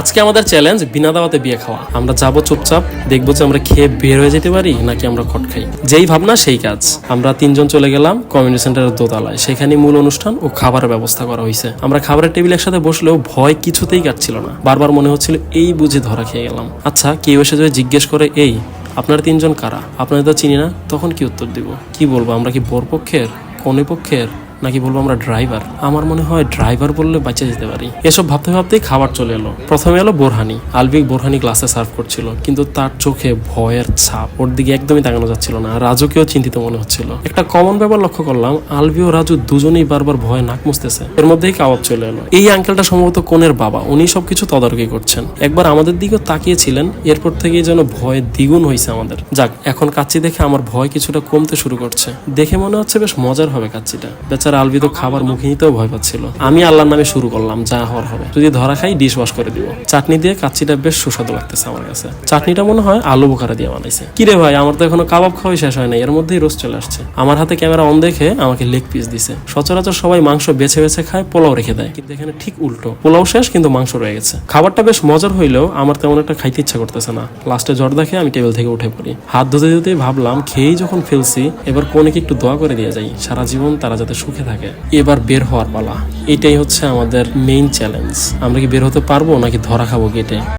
আজকে আমাদের চ্যালেঞ্জ বিনা দাওয়াতে বিয়ে খাওয়া। আমরা যাব চুপচাপ, দেখব যে আমরা খেয়ে বের হয়ে যেতে পারি নাকি আমরা খট খাই। যেই ভাবনা, সেই কাজ। আমরা তিনজন চলে গেলাম কমিউনিটি সেন্টারের দোতলায়। সেখানে মূল অনুষ্ঠান ও খাবারের ব্যবস্থা করা হয়েছে। আমরা খাবারের টেবিল একসাথে বসলেও ভয় কিছুতেই কাটছিল না। বারবার মনে হচ্ছিল, এই বুঝে ধরা খেয়ে গেলাম। আচ্ছা কেউ এসে যদি জিজ্ঞেস করে, এই, আপনারা তিনজন কারা? আপনারা তো চিনি না, তখন কি উত্তর দিব? কি বলব, আমরা কি বর পক্ষের কনে পক্ষের? নাকি বলব আমরা ড্রাইভার আমার মনে হয় ড্রাইভার বললে বাঁচা যেতে পারি। এসব ভাবতে ভাবতেই খাবার চলে এলো। প্রথমে এলো বোরহানি। আলবিক বোরহানি গ্লাসে সার্ভ করছিল, কিন্তু তার চোখে ভয়ের ছাপ। ওর দিকে একদমই তাকানো যাচ্ছিল না রাজুকেও চিন্তিত মনে হচ্ছিল। একটা কমন ব্যাপার লক্ষ্য করলাম, আলবি ও রাজু দুজনেই বারবার ভয়ে নাক মুছতেছে। এর মধ্যেই কাবাব চলে এলো। এই আঙ্কেলটা সম্ভবত কোনের বাবা, উনি সবকিছু তদারকি করছেন। একবার আমাদের দিকেও তাকিয়েছিলেন, এরপর থেকেই যেন ভয় দ্বিগুণ হয়েছে আমাদের। যাক, এখন কাচ্চি দেখে আমার ভয় কিছুটা কমতে শুরু করছে। দেখে মনে হচ্ছে বেশ মজার হবে কাচ্চিটা। বেচারা আলবি তো খাবার মুখে নিতেও ভয় পাচ্ছিল। আমি আল্লাহর নামে শুরু করলাম, যা হওয়ার হবে। যদি ধরা খাই ডিশ ওয়াশ করে দিব। চাটনি দিয়ে কাচ্চিটা বেশ সুস্বাদু লাগতেছে আমার কাছে। চাটনিটা মনে হয় আলু বোখারা দিয়ে বানাইছে। কিরে ভাই, আমার তো এখনও কাবাব খাওয়াই শেষ হয় নাই, এর মধ্যেই রোজ চলে আসছে। আমার হাতে ক্যামেরা অন দেখে আমাকে লেগ পিস দিছে। সচরাচর সবাই মাংস বেছে বেছে খায়, পোলাও রেখে দেয়। কিন্তু এখানে ঠিক উল্টো। পোলাও শেষ, কিন্তু মাংস রয়ে গেছে। খাবারটা বেশ মজার হইলেও আমার তেমন একটা খাইতে ইচ্ছা করতেছে না। লাস্টে জ্বর দেখে আমি টেবিল থেকে উঠে পড়ি। হাত ধুতে ধুতে ভাবলাম, খেয়েই যখন ফেলছি, এবার কোনেকে একটু দোয়া করে দিয়ে যাই। সারা জীবন তারা যাতে সুখে থাকে, এবার বের হওয়ার পালা। এটাই হচ্ছে আমাদের মেইন চ্যালেঞ্জ আমরা কি বের হতে পারব নাকি ধরা খাব গেটে